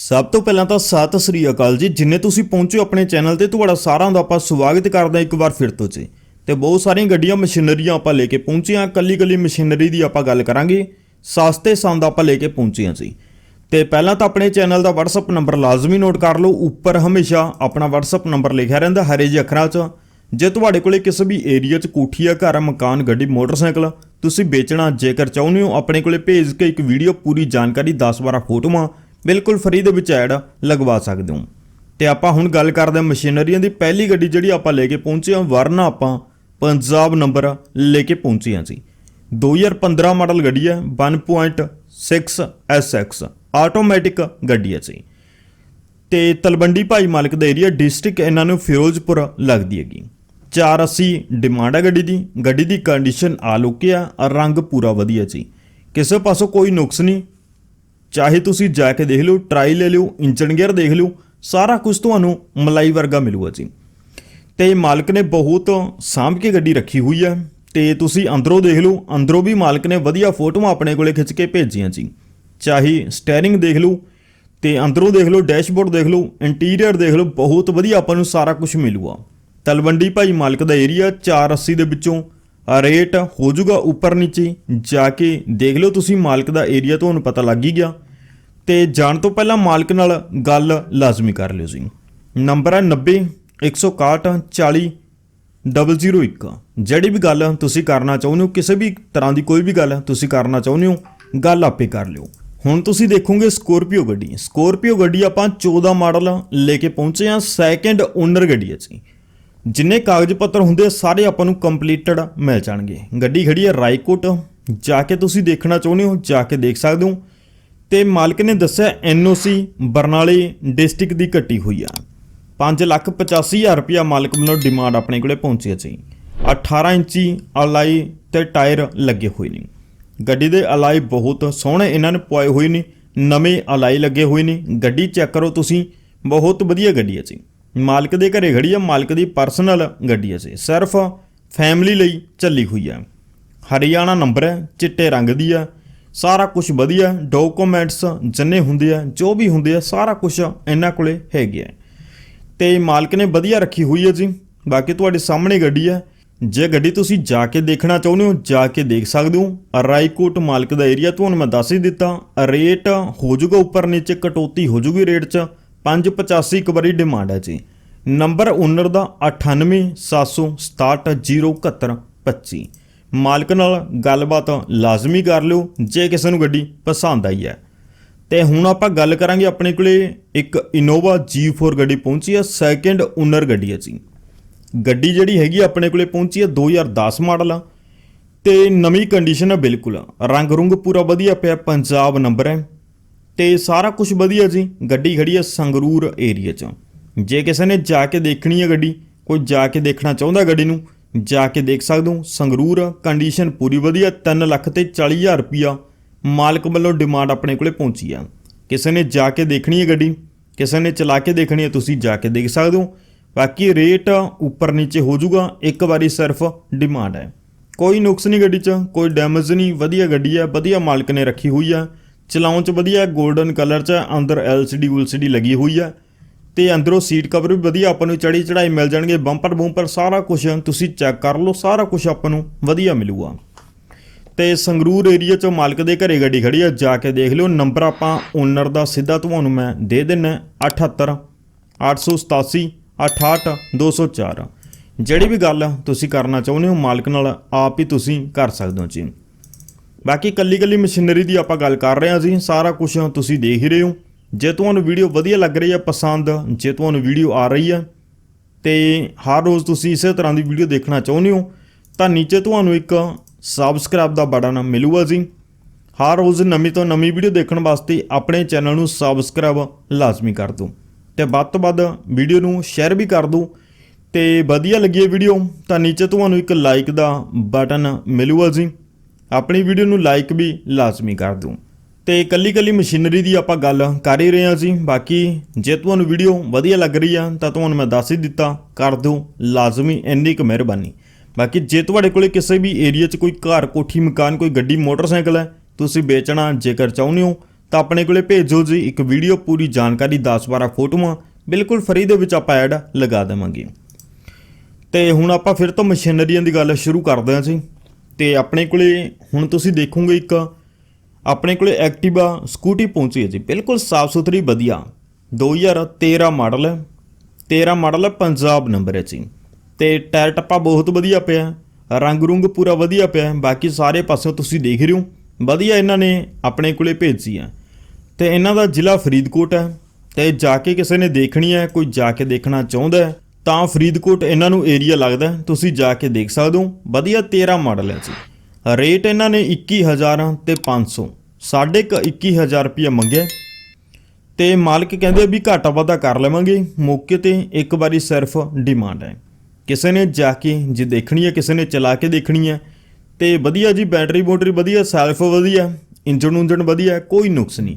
ਸਭ ਤੋਂ ਪਹਿਲਾਂ ਤਾਂ ਸਤਿ ਸ੍ਰੀ ਅਕਾਲ ਜੀ। ਜਿੰਨੇ ਤੁਸੀਂ ਪਹੁੰਚੋ ਆਪਣੇ ਚੈਨਲ ਤੇ, ਤੁਹਾਡਾ ਸਾਰਿਆਂ ਦਾ ਆਪਾਂ ਸਵਾਗਤ ਕਰਦੇ ਇੱਕ ਵਾਰ ਫਿਰ ਤੋਂ ਜੀ। ਤੇ ਬਹੁਤ ਸਾਰੀਆਂ ਗੱਡੀਆਂ, ਮਸ਼ੀਨਰੀਆਂ ਆਪਾਂ ਲੈ ਕੇ ਪਹੁੰਚੇ ਹਾਂ। ਕੱਲੀ ਕੱਲੀ ਮਸ਼ੀਨਰੀ ਦੀ ਆਪਾਂ ਗੱਲ ਕਰਾਂਗੇ। ਸਸਤੇ ਸੰਦ ਆਪਾਂ ਲੈ ਕੇ ਪਹੁੰਚੇ ਹਾਂ ਜੀ। ਤੇ ਪਹਿਲਾਂ ਤਾਂ ਆਪਣੇ ਚੈਨਲ ਦਾ WhatsApp ਨੰਬਰ ਲਾਜ਼ਮੀ ਨੋਟ ਕਰ ਲਓ। ਉੱਪਰ ਹਮੇਸ਼ਾ ਆਪਣਾ WhatsApp ਨੰਬਰ ਲਿਖਿਆ ਰਹਿੰਦਾ ਹਰੇ ਜਿਹੇ ਅੱਖਰਾਂ 'ਚ। ਜੇ ਤੁਹਾਡੇ ਕੋਲੇ ਕਿਸੇ ਵੀ ਏਰੀਆ 'ਚ ਕੋਠੀ ਆ, ਘਰ, ਮਕਾਨ, ਗੱਡੀ, ਮੋਟਰਸਾਈਕਲ, ਤੁਸੀਂ ਵੇਚਣਾ, ਜੇਕਰ ਚਾਹੁੰਦੇ ਹੋ, ਆਪਣੇ ਕੋਲੇ ਭੇਜ ਕੇ ਇੱਕ ਵੀਡੀਓ ਪੂਰੀ ਜਾਣਕਾਰੀ 10-12 ਫੋਟੋਆਂ ਬਿਲਕੁਲ ਫ੍ਰੀ ਦੇ ਵਿੱਚ ਐਡ ਲਗਵਾ ਸਕਦੇ ਹੋ। ਤੇ ਆਪਾਂ ਹੁਣ ਗੱਲ ਕਰਦੇ ਹਾਂ ਮਸ਼ੀਨਰੀਆਂ ਦੀ ਪਹਿਲੀ ਗੱਡੀ ਜਿਹੜੀ ਆਪਾਂ ਲੈ ਕੇ ਪਹੁੰਚੇ ਹਾਂ, ਵਰਨਾ ਆਪਾਂ ਪੰਜਾਬ ਨੰਬਰ ਲੈ ਕੇ ਪਹੁੰਚੇ ਹਾਂ ਜੀ। 2015 ਮਾਡਲ ਗੱਡੀ ਹੈ 1.6 SX ਆਟੋਮੈਟਿਕ ਗੱਡੀ ਹੈ ਜੀ। ਤੇ ਤਲਵੰਡੀ ਭਾਈ ਮਾਲਕ ਦਾ ਏਰੀਆ ਡਿਸਟ੍ਰਿਕਟ ਇਹਨਾਂ ਨੂੰ ਫਿਰੋਜ਼ਪੁਰ ਲੱਗਦੀ ਹੈਗੀ। 480 ਡਿਮਾਂਡ ਹੈ ਗੱਡੀ ਦੀ ਗੱਡੀ ਦੀ ਕੰਡੀਸ਼ਨ ਆਲੋਕੀ ਆ ਔਰ ਰੰਗ ਪੂਰਾ ਵਧੀਆ ਜੀ। ਕਿਸੇ ਪਾਸੋਂ ਕੋਈ ਨੁਕਸ ਨਹੀਂ ਚਾਹੇ ਤੁਸੀਂ ਜਾ ਕੇ ਦੇਖ ਲਿਓ ਟਰਾਈ ਲੈ ਲਿਓ ਇੰਜਨ ਗੇਅਰ ਦੇਖ ਲਿਓ, ਸਾਰਾ ਕੁਝ ਤੁਹਾਨੂੰ ਮਲਾਈ ਵਰਗਾ ਮਿਲੂਗਾ ਜੀ। ਤੇ ਮਾਲਕ ਨੇ ਬਹੁਤ ਸਾਂਭ ਕੇ ਗੱਡੀ ਰੱਖੀ ਹੋਈ ਹੈ ਤੇ ਤੁਸੀਂ ਅੰਦਰੋਂ ਦੇਖ ਲਓ, ਅੰਦਰੋਂ ਵੀ ਮਾਲਕ ਨੇ ਵਧੀਆ ਫੋਟੋਆਂ ਆਪਣੇ ਕੋਲੇ ਖਿੱਚ ਕੇ ਭੇਜੀਆਂ ਜੀ। ਚਾਹੇ ਸਟੀਅਰਿੰਗ ਦੇਖ ਲਓ ਤੇ ਅੰਦਰੋਂ ਦੇਖ ਲਓ ਡੈਸ਼ਬੋਰਡ ਦੇਖ ਲਓ ਇੰਟੀਰੀਅਰ ਦੇਖ ਲਓ, ਬਹੁਤ ਵਧੀਆ ਆਪਾਂ ਨੂੰ ਸਾਰਾ ਕੁਝ ਮਿਲੂਗਾ। ਤਲਵੰਡੀ ਭਾਈ ਮਾਲਕ ਦਾ ਏਰੀਆ 480 ਦੇ ਵਿੱਚੋਂ ਰੇਟ ਹੋ ਜਾਊਗਾ ਉੱਪਰ ਨੀਚੇ, ਜਾ ਕੇ ਦੇਖ ਲਿਓ ਤੁਸੀਂ ਮਾਲਕ ਦਾ ਏਰੀਆ ਤੁਹਾਨੂੰ ਪਤਾ ਲੱਗ ਹੀ ਗਿਆ। ਤੇ ਜਾਣ ਤੋਂ ਪਹਿਲਾਂ ਮਾਲਕ ਨਾਲ ਗੱਲ ਲਾਜ਼ਮੀ ਕਰ ਲਿਓ ਜੀ। ਨੰਬਰ ਹੈ 90 161 40 001 ਜਿਹੜੀ ਵੀ ਗੱਲ ਤੁਸੀਂ ਕਰਨਾ ਚਾਹੁੰਦੇ ਹੋ, ਕਿਸੇ ਵੀ ਤਰ੍ਹਾਂ ਦੀ ਕੋਈ ਵੀ ਗੱਲ ਤੁਸੀਂ ਕਰਨਾ ਚਾਹੁੰਦੇ ਹੋ, ਗੱਲ ਆਪੇ ਕਰ ਲਿਓ। ਹੁਣ ਤੁਸੀਂ ਦੇਖੋਗੇ ਸਕੋਰਪੀਓ ਗੱਡੀ। ਸਕੋਰਪੀਓ ਗੱਡੀ ਆਪਾਂ 14 ਮਾਡਲ ਲੈ ਕੇ ਪਹੁੰਚੇ ਹਾਂ ਸੈਕੰਡ ਓਨਰ ਗੱਡੀ ਹੈ ਜੀ। ਜਿੰਨੇ ਕਾਗਜ਼ ਪੱਤਰ ਹੁੰਦੇ ਸਾਰੇ ਆਪਾਂ ਨੂੰ ਕੰਪਲੀਟਡ ਮਿਲ ਜਾਣਗੇ। ਗੱਡੀ ਖੜੀ ਹੈ ਰਾਈਕੋਟ ਜਾ ਕੇ ਤੁਸੀਂ ਦੇਖਣਾ ਚਾਹੁੰਦੇ ਹੋ, ਜਾ ਕੇ ਦੇਖ ਸਕਦੇ ਹੋ। ਤੇ ਮਾਲਕ ਨੇ ਦੱਸਿਆ ਐਨਓਸੀ ਬਰਨਾਲੇ ਡਿਸਟ੍ਰਿਕਟ ਦੀ ਕੱਟੀ ਹੋਈ ਆ। 585000 ਰੁਪਿਆ ਮਾਲਕ ਵੱਲੋਂ ਡਿਮਾਂਡ ਆਪਣੇ ਕੋਲੇ ਪਹੁੰਚੀ ਸੀ। 18 ਇੰਚੀ ਅਲਾਈ ਤੇ ਟਾਇਰ ਲੱਗੇ ਹੋਏ ਨੇ। ਗੱਡੀ ਦੇ ਅਲਾਈ ਬਹੁਤ ਸੋਹਣੇ ਇਹਨਾਂ ਨੇ ਪਵਾਏ ਹੋਏ ਨੇ, ਨਵੇਂ ਅਲਾਈ ਲੱਗੇ ਹੋਏ ਨੇ। ਗੱਡੀ ਚੈੱਕ ਕਰੋ ਤੁਸੀਂ, ਬਹੁਤ ਵਧੀਆ ਗੱਡੀ ਹੈ ਜੀ। ਮਾਲਕ ਦੇ ਘਰੇ ਖੜੀ ਆ, ਮਾਲਕ ਦੀ ਪਰਸਨਲ ਗੱਡੀ ਹੈ ਜੀ ਸਿਰਫ ਫੈਮਿਲੀ ਲਈ ਚੱਲੀ ਹੋਈ ਹੈ ਹਰਿਆਣਾ ਨੰਬਰ ਹੈ, ਚਿੱਟੇ ਰੰਗ ਦੀ ਆ। ਸਾਰਾ ਕੁਝ ਵਧੀਆ ਡਾਕੂਮੈਂਟਸ ਜਿੰਨੇ ਹੁੰਦੇ ਆ, ਜੋ ਵੀ ਹੁੰਦੇ ਆ, ਸਾਰਾ ਕੁਝ ਇਹਨਾਂ ਕੋਲੇ ਹੈਗੇ ਆ। ਤੇ ਮਾਲਕ ਨੇ ਵਧੀਆ ਰੱਖੀ ਹੋਈ ਹੈ ਜੀ। ਬਾਕੀ ਤੁਹਾਡੇ ਸਾਹਮਣੇ ਗੱਡੀ ਹੈ ਜੇ ਗੱਡੀ ਤੁਸੀਂ ਜਾ ਕੇ ਦੇਖਣਾ ਚਾਹੁੰਦੇ ਹੋ, ਜਾ ਕੇ ਦੇਖ ਸਕਦੇ ਹੋ। ਰਾਈਕੋਟ ਮਾਲਕ ਦਾ ਏਰੀਆ ਤੁਹਾਨੂੰ ਮੈਂ ਦੱਸ ਹੀ ਦਿੱਤਾ। ਰੇਟ ਹੋ ਜਾਊਗਾ ਉੱਪਰ ਨੀਚੇ, ਕਟੌਤੀ ਹੋ ਜਾਊਗੀ ਰੇਟ 'ਚ। 585 ਇੱਕ ਵਾਰੀ ਡਿਮਾਂਡ ਹੈ ਜੀ। ਨੰਬਰ ਓਨਰ ਦਾ 9876670725 ਮਾਲਕ ਨਾਲ ਗੱਲਬਾਤ ਲਾਜ਼ਮੀ ਕਰ ਲਿਓ, ਜੇ ਕਿਸੇ ਨੂੰ ਗੱਡੀ ਪਸੰਦ ਆਈ ਹੈ। ਤੇ ਹੁਣ ਆਪਾਂ ਗੱਲ ਕਰਾਂਗੇ ਆਪਣੇ ਕੋਲੇ ਇੱਕ ਇਨੋਵਾ G4 ਗੱਡੀ ਪਹੁੰਚੀ ਹੈ ਸੈਕੰਡ ਓਨਰ ਗੱਡੀ ਹੈ ਜੀ। ਗੱਡੀ ਜਿਹੜੀ ਹੈਗੀ ਆਪਣੇ ਕੋਲੇ ਪਹੁੰਚੀ ਹੈ 2010 ਮਾਡਲ। ਆ ਤੇ ਨਵੀਂ ਕੰਡੀਸ਼ਨ ਹੈ ਬਿਲਕੁਲ। ਰੰਗ ਰੁੰਗ ਪੂਰਾ ਵਧੀਆ ਪਿਆ, ਪੰਜਾਬ ਨੰਬਰ ਹੈ। ਤੇ ਸਾਰਾ ਕੁਝ ਵਧੀਆ ਜੀ। ਗੱਡੀ ਖੜੀ ਹੈ ਸੰਗਰੂਰ ਏਰੀਆ 'ਚ। ਜੇ ਕਿਸੇ ਨੇ ਜਾ ਕੇ ਦੇਖਣੀ ਹੈ ਗੱਡੀ, ਕੋਈ ਜਾ ਕੇ ਦੇਖਣਾ ਚਾਹੁੰਦਾ ਗੱਡੀ ਨੂੰ, ਜਾ ਕੇ ਦੇਖ ਸਕਦੇ ਹੋ। ਸੰਗਰੂਰ ਕੰਡੀਸ਼ਨ ਪੂਰੀ ਵਧੀਆ 3 ਲੱਖ ਤੇ 40 ਹਜ਼ਾਰ ਰੁਪਿਆ ਮਾਲਕ ਵੱਲੋਂ ਡਿਮਾਂਡ ਆਪਣੇ ਕੋਲੇ ਪਹੁੰਚੀ ਆ। ਕਿਸੇ ਨੇ ਜਾ ਕੇ ਦੇਖਣੀ ਹੈ ਗੱਡੀ, ਕਿਸੇ ਨੇ ਚਲਾ ਕੇ ਦੇਖਣੀ ਹੈ, ਤੁਸੀਂ ਜਾ ਕੇ ਦੇਖ ਸਕਦੇ ਹੋ। ਬਾਕੀ ਰੇਟ ਉੱਪਰ ਨੀਚੇ ਹੋ ਜਾਊਗਾ, ਇੱਕ ਵਾਰੀ ਸਿਰਫ ਡਿਮਾਂਡ ਹੈ। ਕੋਈ ਨੁਕਸ ਨਹੀਂ ਗੱਡੀ 'ਚ, ਕੋਈ ਡੈਮੇਜ ਨਹੀਂ, ਵਧੀਆ ਗੱਡੀ ਹੈ, ਵਧੀਆ ਮਾਲਕ ਨੇ ਰੱਖੀ ਹੋਈ ਆ। ਚਲਾਉਣ 'ਚ ਵਧੀਆ 골ਡਨ ਕਲਰ 'ਚ, ਅੰਦਰ LCD ਉਲਸੀਡੀ ਲੱਗੀ ਹੋਈ ਆ। ਤੇ ਅੰਦਰੋਂ ਸੀਟ ਕਵਰ ਵੀ ਵਧੀਆ, ਆਪਾਂ ਨੂੰ ਚੜੀ ਚੜਾਈ ਮਿਲ ਜਾਣਗੇ ਬੰਪਰ ਬੂੰਪਰ ਸਾਰਾ ਕੁਝ ਤੁਸੀਂ ਚੈੱਕ ਕਰ ਲਓ, ਸਾਰਾ ਕੁਝ ਆਪਾਂ ਨੂੰ ਵਧੀਆ ਮਿਲੂਗਾ। ਤੇ ਸੰਗਰੂਰ ਏਰੀਆ 'ਚ ਮਾਲਕ ਦੇ ਘਰੇ ਗੱਡੀ ਖੜੀ ਆ, ਜਾ ਕੇ ਦੇਖ ਲਿਓ ਨੰਬਰ ਆਪਾਂ ਓਨਰ ਦਾ ਸਿੱਧਾ ਤੁਹਾਨੂੰ ਮੈਂ ਦੇ ਦਿੰਨਾ 78 887 68 204 ਜਿਹੜੀ ਵੀ ਗੱਲ ਤੁਸੀਂ ਕਰਨਾ ਚਾਹੁੰਦੇ ਹੋ, ਮਾਲਕ ਨਾਲ ਆਪ ਹੀ ਤੁਸੀਂ ਕਰ ਸਕਦੇ ਹੋ ਜੀ। ਬਾਕੀ ਕੱਲੀ ਕੱਲੀ ਮਸ਼ੀਨਰੀ ਦੀ ਆਪਾਂ ਗੱਲ ਕਰ ਰਹੇ ਹਾਂ ਜੀ, ਸਾਰਾ ਕੁਝ ਤੁਸੀਂ ਦੇਖ ਹੀ ਰਹੇ ਹੋ। ਜੇ ਤੁਹਾਨੂੰ ਵੀਡੀਓ ਵਧੀਆ ਲੱਗ ਰਹੀ ਹੈ, ਪਸੰਦ, ਜੇ ਤੁਹਾਨੂੰ ਵੀਡੀਓ ਆ ਰਹੀ ਹੈ, ਤੇ ਹਰ ਰੋਜ਼ ਤੁਸੀਂ ਇਸੇ ਤਰ੍ਹਾਂ ਦੀ ਵੀਡੀਓ ਦੇਖਣਾ ਚਾਹੁੰਦੇ ਹੋ, ਤਾਂ ਨੀਚੇ ਤੁਹਾਨੂੰ ਇੱਕ ਸਬਸਕ੍ਰਾਈਬ ਦਾ ਬਟਨ ਮਿਲੂਗਾ ਜੀ। ਹਰ ਰੋਜ਼ ਨਵੀਂ ਤੋਂ ਨਵੀਂ ਵੀਡੀਓ ਦੇਖਣ ਵਾਸਤੇ ਆਪਣੇ ਚੈਨਲ ਨੂੰ ਸਬਸਕ੍ਰਾਈਬ ਲਾਜ਼ਮੀ ਕਰ ਦਿਓ। ਤੇ ਵੱਧ ਤੋਂ ਵੱਧ ਵੀਡੀਓ ਨੂੰ ਸ਼ੇਅਰ ਵੀ ਕਰ ਦਿਓ। ਤੇ ਵਧੀਆ ਲੱਗੀ ਇਹ ਵੀਡੀਓ, ਤਾਂ ਨੀਚੇ ਤੁਹਾਨੂੰ ਇੱਕ ਲਾਈਕ ਦਾ ਬਟਨ ਮਿਲੂਗਾ ਜੀ। ਆਪਣੀ ਵੀਡੀਓ ਨੂੰ ਲਾਈਕ ਵੀ ਲਾਜ਼ਮੀ ਕਰ ਦਿਓ ਤੇ ਕੱਲੀ ਕੱਲੀ ਮਸ਼ੀਨਰੀ ਦੀ ਆਪਾਂ ਗੱਲ ਕਰ ਹੀ ਰਹੇ ਹਾਂ ਜੀ। ਬਾਕੀ ਜੇ ਤੁਹਾਨੂੰ ਵੀਡੀਓ ਵਧੀਆ ਲੱਗ ਰਹੀ ਆ, ਤਾਂ ਤੁਹਾਨੂੰ ਮੈਂ ਦੱਸ ਹੀ ਦਿੱਤਾ, ਕਰ ਦਿਓ ਲਾਜ਼ਮੀ, ਇੰਨੀ ਕੁ ਮਿਹਰਬਾਨੀ। ਬਾਕੀ ਜੇ ਤੁਹਾਡੇ ਕੋਲੇ ਕਿਸੇ ਵੀ ਏਰੀਆ 'ਚ ਕੋਈ ਘਰ, ਕੋਠੀ, ਮਕਾਨ, ਕੋਈ ਗੱਡੀ, ਮੋਟਰਸਾਈਕਲ ਹੈ, ਤੁਸੀਂ ਵੇਚਣਾ ਜੇਕਰ ਚਾਹੁੰਦੇ ਹੋ, ਤਾਂ ਆਪਣੇ ਕੋਲੇ ਭੇਜੋ ਜੀ। ਇੱਕ ਵੀਡੀਓ ਪੂਰੀ ਜਾਣਕਾਰੀ 10-12 ਫੋਟੋਆਂ, ਬਿਲਕੁਲ ਫਰੀ ਦੇ ਵਿੱਚ ਆਪਾਂ ਐਡ ਲਗਾ ਦੇਵਾਂਗੇ। ਤੇ ਹੁਣ ਆਪਾਂ ਫਿਰ ਤੋਂ ਮਸ਼ੀਨਰੀਆਂ ਦੀ ਗੱਲ ਸ਼ੁਰੂ ਕਰਦੇ ਹਾਂ ਜੀ। ਤੇ ਆਪਣੇ ਕੋਲੇ ਹੁਣ ਤੁਸੀਂ ਦੇਖੋਗੇ ਇੱਕ, ਆਪਣੇ ਕੋਲੇ ਐਕਟਿਵਾ, ਸਕੂਟੀ ਪਹੁੰਚੀ ਹੈ ਜੀ। ਬਿਲਕੁਲ ਸਾਫ਼ ਸੁਥਰੀ, ਵਧੀਆ। 2013 ਮਾਡਲ ਹੈ। 13 ਮਾਡਲ ਹੈ, ਪੰਜਾਬ ਨੰਬਰ ਹੈ ਜੀ। ਤੇ ਟਾਇਰ ਟੱਪਾ ਬਹੁਤ ਵਧੀਆ ਪਿਆ ਰੰਗ ਰੁੰਗ ਪੂਰਾ ਵਧੀਆ ਪਿਆ ਬਾਕੀ ਸਾਰੇ ਪਾਸਿਓਂ ਤੁਸੀਂ ਦੇਖ ਰਹੇ ਹੋ। ਵਧੀਆ ਇਹਨਾਂ ਨੇ ਆਪਣੇ ਕੋਲੇ ਭੇਜੀ ਹੈ। ਤੇ ਇਹਨਾਂ ਦਾ ਜ਼ਿਲ੍ਹਾ ਫਰੀਦਕੋਟ ਹੈ। ਤੇ ਜਾ ਕੇ ਕਿਸੇ ਨੇ ਦੇਖਣੀ ਹੈ, ਕੋਈ ਜਾ ਕੇ ਦੇਖਣਾ ਚਾਹੁੰਦਾ ਹੈ। ਤਾਂ ਫਰੀਦਕੋਟ ਇਹਨਾਂ ਨੂੰ ਏਰੀਆ ਲੱਗਦਾ ਤੁਸੀਂ ਜਾ ਕੇ ਦੇਖ ਸਕਦੇ ਹੋ। ਵਧੀਆ 13 ਮਾਡਲ ਹੈ ਜੀ। ਰੇਟ ਇਹਨਾਂ ਨੇ 21000 ਤੇ 500 ਸਾਢੇ ਕੁ 21000 ਰੁਪਏ ਮੰਗਿਆ ਤੇ ਮਾਲਕ ਕਹਿੰਦੇ ਵੀ ਘਾਟਾ ਵਾਧਾ ਕਰ ਲਵਾਂਗੇ। ਮੌਕੇ ਤੇ ਇੱਕ ਵਾਰੀ ਸਿਰਫ ਡਿਮਾਂਡ ਹੈ। ਕਿਸੇ ਨੇ ਜਾ ਕੇ ਜੇ ਦੇਖਣੀ ਹੈ, ਕਿਸੇ ਨੇ ਚਲਾ ਕੇ ਦੇਖਣੀ ਹੈ। ਤੇ ਵਧੀਆ ਜੀ ਬੈਟਰੀ ਬੋਟਰੀ ਵਧੀਆ ਸੈਲਫ ਵਧੀਆ ਇੰਜਨ ਉਂਜਨ ਵਧੀਆ, ਕੋਈ ਨੁਕਸ ਨਹੀਂ।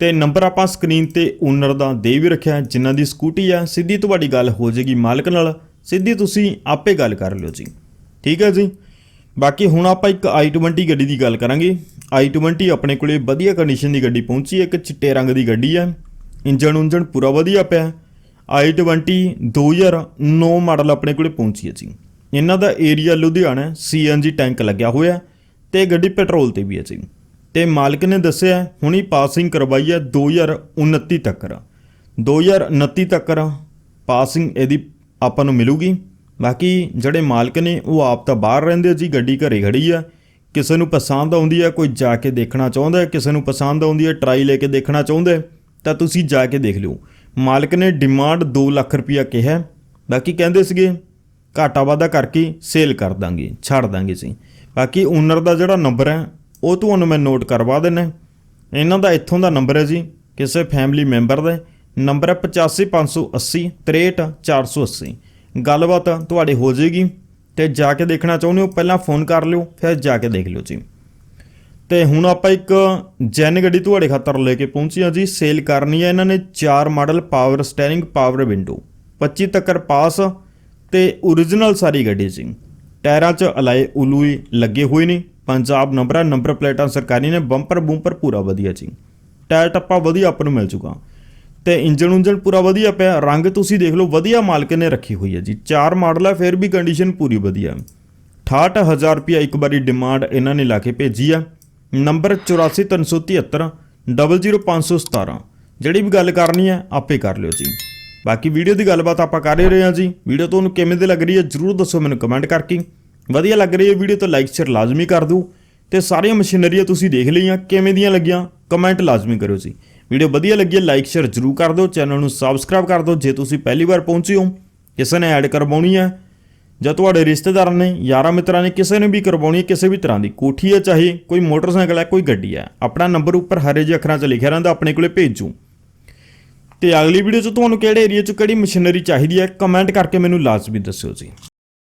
ਤੇ ਨੰਬਰ ਆਪਾਂ ਸਕਰੀਨ ਤੇ ਓਨਰ ਦਾ ਦੇ ਵੀ ਰੱਖਿਆ ਜਿਨ੍ਹਾਂ ਦੀ ਸਕੂਟੀ ਆ ਸਿੱਧੀ ਤੁਹਾਡੀ ਗੱਲ ਹੋ ਜਾਏਗੀ ਮਾਲਕ ਨਾਲ, ਸਿੱਧੀ ਤੁਸੀਂ ਆਪੇ ਗੱਲ ਕਰ ਲਿਓ ਜੀ। ਠੀਕ ਹੈ ਜੀ? ਬਾਕੀ ਹੁਣ ਆਪਾਂ ਇੱਕ i20 ਗੱਡੀ ਦੀ ਗੱਲ ਕਰਾਂਗੇ। I20 ਆਪਣੇ ਕੋਲੇ ਵਧੀਆ ਕੰਡੀਸ਼ਨ ਦੀ ਗੱਡੀ ਪਹੁੰਚੀ ਹੈ, ਇੱਕ ਚਿੱਟੇ ਰੰਗ ਦੀ ਗੱਡੀ ਹੈ। ਇੰਜਨ ਉਂਜਨ ਪੂਰਾ ਵਧੀਆ ਪਿਆ ਹੈ। i20 2009 ਮਾਡਲ ਆਪਣੇ ਕੋਲੇ ਪਹੁੰਚੀ ਹੈ ਜੀ। ਇਹਨਾਂ ਦਾ ਏਰੀਆ ਲੁਧਿਆਣਾ ਹੈ CNG ਟੈਂਕ ਲੱਗਿਆ ਹੋਇਆ ਹੈ ਤੇ ਗੱਡੀ ਪੈਟਰੋਲ ਤੇ ਵੀ ਹੈ ਜੀ। ਤੇ ਮਾਲਕ ਨੇ ਦੱਸਿਆ, ਹੁਣੀ ਪਾਸਿੰਗ ਕਰਵਾਈ ਹੈ 2029 ਤੱਕ। 2029 ਤੱਕ ਪਾਸਿੰਗ ਇਹਦੀ ਆਪਾਂ ਨੂੰ ਮਿਲੂਗੀ। ਬਾਕੀ ਜਿਹੜੇ ਮਾਲਕ ਨੇ ਉਹ ਆਪ ਤਾਂ ਬਾਹਰ ਰਹਿੰਦੇ ਜੀ, ਗੱਡੀ ਘਰੇ ਖੜੀ ਆ। ਕਿਸੇ ਨੂੰ ਪਸੰਦ ਆਉਂਦੀ ਹੈ ਕੋਈ ਜਾ ਕੇ ਦੇਖਣਾ ਚਾਹੁੰਦਾ ਹੈ ਕਿਸੇ ਨੂੰ ਪਸੰਦ ਆਉਂਦੀ ਹੈ ਟਰਾਈ ਲੈ ਕੇ ਦੇਖਣਾ ਚਾਹੁੰਦਾ, ਤਾਂ ਤੁਸੀਂ ਜਾ ਕੇ ਦੇਖ ਲਿਓ। ਮਾਲਕ ਨੇ ਡਿਮਾਂਡ 2 ਲੱਖ ਰੁਪਇਆ ਕਿਹਾ। ਬਾਕੀ ਕਹਿੰਦੇ ਸੀਗੇ, ਘਾਟਾ ਵਾਧਾ ਕਰਕੇ ਸੇਲ ਕਰ ਦਾਂਗੇ, ਛੱਡ ਦਾਂਗੇ ਜੀ ਬਾਕੀ ਓਨਰ ਦਾ ਜਿਹੜਾ ਨੰਬਰ ਹੈ ਉਹ ਤੁਹਾਨੂੰ ਮੈਂ ਨੋਟ ਕਰਵਾ ਦਿੰਨਾ ਇਹਨਾਂ ਦਾ ਇੱਥੋਂ ਦਾ ਨੰਬਰ ਹੈ ਜੀ, ਕਿਸੇ ਫੈਮਿਲੀ ਮੈਂਬਰ ਦਾ। ਹੈ। ਨੰਬਰ ਹੈ 85580 63480 ਗੱਲਬਾਤ ਤੁਹਾਡੇ ਹੋ ਜਾਏਗੀ ਤੇ ਜਾ ਕੇ ਦੇਖਣਾ ਚਾਹੁੰਦੇ ਹੋ, ਪਹਿਲਾਂ ਫੋਨ ਕਰ ਲਿਓ, ਫਿਰ ਜਾ ਕੇ ਦੇਖ ਲਿਓ ਜੀ। ਤੇ ਹੁਣ ਆਪਾਂ ਇੱਕ ਜੈਨ ਗੱਡੀ ਤੁਹਾਡੇ ਖਾਤਰ ਲੈ ਕੇ ਪਹੁੰਚੀ ਹਾਂ ਜੀ। ਸੇਲ ਕਰਨੀ ਹੈ ਇਹਨਾਂ ਨੇ 4 model power steering power window 25 ਤੱਕਰ ਪਾਸ ਤੇ origignal ਸਾਰੀ ਗੱਡੀ ਸੀ ਟਾਇਰਾਂ 'ਚ ਅਲਾਈ ਉਲੂਈ ਲੱਗੇ ਹੋਏ ਨੇ। ਪੰਜਾਬ ਨੰਬਰਾਂ ਨੰਬਰ ਪਲੇਟਾਂ ਸਰਕਾਰੀ ਨੇ ਬੰਪਰ ਬੂੰਪਰ ਪੂਰਾ ਵਧੀਆ ਜੀ। ਟਾਇਰ ਟੱਪਾ ਵਧੀਆ ਆਪਾਂ ਨੂੰ ਮਿਲ ਚੁੱਕਾ। ਤੇ ਇੰਜਨ ਉਂਜਨ ਪੂਰਾ ਵਧੀਆ ਪਿਆ, ਰੰਗ ਤੁਸੀਂ ਦੇਖ ਲਓ ਵਧੀਆ ਮਾਲਕ ਨੇ ਰੱਖੀ ਹੋਈ ਹੈ ਜੀ। ਚਾਰ ਮਾਡਲ ਹੈ ਫਿਰ ਵੀ ਕੰਡੀਸ਼ਨ ਪੂਰੀ ਵਧੀਆ। 68000 ਰੁਪਇਆ ਇੱਕ ਵਾਰੀ ਡਿਮਾਂਡ ਇਹਨਾਂ ਨੇ ਲਾ ਕੇ ਭੇਜੀ ਆ। ਨੰਬਰ 84373 00517 ਜਿਹੜੀ ਵੀ ਗੱਲ ਕਰਨੀ ਹੈ, ਆਪੇ ਕਰ ਲਿਓ ਜੀ। ਬਾਕੀ ਵੀਡੀਓ ਦੀ ਗੱਲਬਾਤ ਆਪਾਂ ਕਰ ਰਹੇ ਹਾਂ ਜੀ। ਵੀਡੀਓ ਤੁਹਾਨੂੰ ਕਿਵੇਂ ਦੀ ਲੱਗ ਰਹੀ ਹੈ, ਜਰੂਰ ਦੱਸੋ ਮੈਨੂੰ ਕਮੈਂਟ ਕਰਕੇ। ਵਧੀਆ ਲੱਗ ਰਹੀ ਹੈ ਵੀਡੀਓ ਤਾਂ ਲਾਈਕ ਸ਼ੇਅਰ ਲਾਜ਼ਮੀ ਕਰ ਦਿਓ ਤੇ ਸਾਰੀਆਂ ਮਸ਼ੀਨਰੀਆਂ ਤੁਸੀਂ ਦੇਖ ਲਈਆਂ, ਕਿਵੇਂ ਦੀਆਂ ਲੱਗੀਆਂ ਕਮੈਂਟ ਲਾਜ਼ਮੀ ਕਰਿਓ ਜੀ। ਵੀਡੀਓ ਵਧੀਆ ਲੱਗੀ ਹੈ ਲਾਈਕ ਸ਼ੇਅਰ ਜਰੂਰ ਕਰ ਦਿਓ ਚੈਨਲ ਨੂੰ ਸਬਸਕ੍ਰਾਈਬ ਕਰ ਦਿਓ, ਜੇ ਤੁਸੀਂ ਪਹਿਲੀ ਵਾਰ ਪਹੁੰਚੇ ਹੋ, ਕਿਸੇ ਨੇ ਐਡ ਕਰਵਾਉਣੀ ਹੈ, ਜਾਂ ਤੁਹਾਡੇ ਰਿਸ਼ਤੇਦਾਰਾਂ ਨੇ, ਯਾਰਾਂ ਮਿੱਤਰਾਂ ਨੇ, ਕਿਸੇ ਨੇ ਵੀ ਕਰਵਾਉਣੀ ਹੈ, ਕਿਸੇ ਵੀ ਤਰ੍ਹਾਂ ਦੀ ਕੋਠੀ ਹੈ, ਚਾਹੇ ਕੋਈ ਮੋਟਰਸਾਈਕਲ ਹੈ, ਕੋਈ ਗੱਡੀ ਹੈ, ਆਪਣਾ ਨੰਬਰ ਉੱਪਰ ਹਰੇ ਜਿਹੇ ਅੱਖਰਾਂ 'ਚ ਲਿਖਿਆ ਰਹਿੰਦਾ, ਆਪਣੇ ਕੋਲੇ ਭੇਜੋ। ਤੇ ਅਗਲੀ ਵੀਡੀਓ 'ਚ ਤੁਹਾਨੂੰ ਕਿਹੜੇ ਏਰੀਆ 'ਚ ਕਿਹੜੀ ਮਸ਼ੀਨਰੀ ਚਾਹੀਦੀ ਹੈ ਕਮੈਂਟ ਕਰਕੇ ਮੈਨੂੰ ਲਾਜ਼ਮੀ ਦੱਸਿਓ ਜੀ।